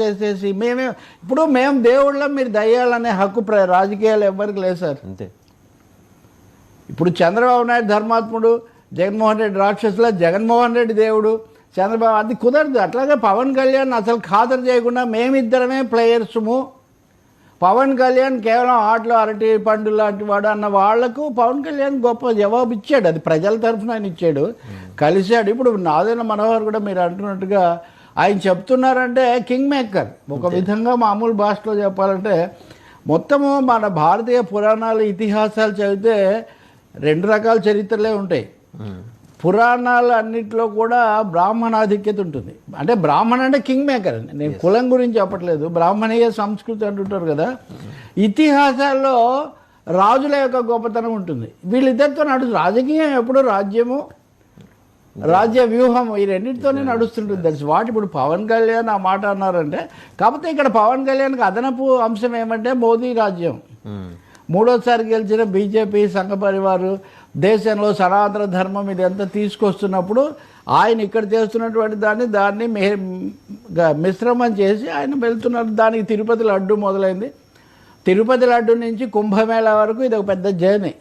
చేసేసి మేమే ఇప్పుడు మేము దేవుళ్ళం మీరు దయ్యాలనే హక్కు ప్ర- రాజకీయాలు ఎవరికి లేదు సార్. అంతే. ఇప్పుడు చంద్రబాబు నాయుడు ధర్మాత్ముడు జగన్మోహన్ రెడ్డి రాక్షసుల జగన్మోహన్ రెడ్డి దేవుడు చంద్రబాబు అది కుదరదు. అట్లాగే పవన్ కళ్యాణ్ అసలు ఖాతరు చేయకుండా మేమిద్దరమే ప్లేయర్స్ము. పవన్ కళ్యాణ్ కేవలం ఆటలు అరటి పండు లాంటి వాడు అన్న వాళ్ళకు పవన్ కళ్యాణ్ గొప్ప జవాబు ఇచ్చాడు. అది ప్రజల తరఫున ఆయన ఇచ్చాడు. కలిశాడు. ఇప్పుడు నాదేన మనోహర్ కూడా మీరు అంటున్నట్టుగా ఆయన చెప్తున్నారంటే కింగ్ మేకర్ ఒక విధంగా మామూలు భాషలో చెప్పాలంటే మొత్తము మన భారతీయ పురాణాలు ఇతిహాసాలు చదివితే రెండు రకాల చరిత్రలే ఉంటాయి. పురాణాలు అన్నింటిలో కూడా బ్రాహ్మణాధిక్యత ఉంటుంది. అంటే బ్రాహ్మణ అంటే కింగ్ మేకర్ అండి నేను కులం గురించి చెప్పట్లేదు. బ్రాహ్మణీయ సంస్కృతి అంటుంటారు కదా. ఇతిహాసాల్లో రాజుల యొక్క గొప్పతనం ఉంటుంది. వీళ్ళిద్దరితో నడు రాజకీయం ఎప్పుడు రాజ్యము రాజ్య వ్యూహం ఈ రెండింటితోనే నడుస్తుంటుంది దట్స్ వాట్ ఇప్పుడు పవన్ కళ్యాణ్ ఆ మాట అన్నారంటే కాకపోతే ఇక్కడ పవన్ కళ్యాణ్కి అదనపు అంశం ఏమంటే మోదీ రాజ్యం. మూడోసారి గెలిచిన బీజేపీ సంఘ పరివారు దేశంలో సనాతన ధర్మం ఇదంతా తీసుకొస్తున్నప్పుడు ఆయన ఇక్కడ చేస్తున్నటువంటి దాన్ని దాన్ని మి- మిశ్రమం చేసి ఆయన వెళ్తున్నారు. దానికి తిరుపతి లడ్డు మొదలైంది. తిరుపతి లడ్డు నుంచి కుంభమేళా వరకు ఇది ఒక పెద్ద జర్నీ.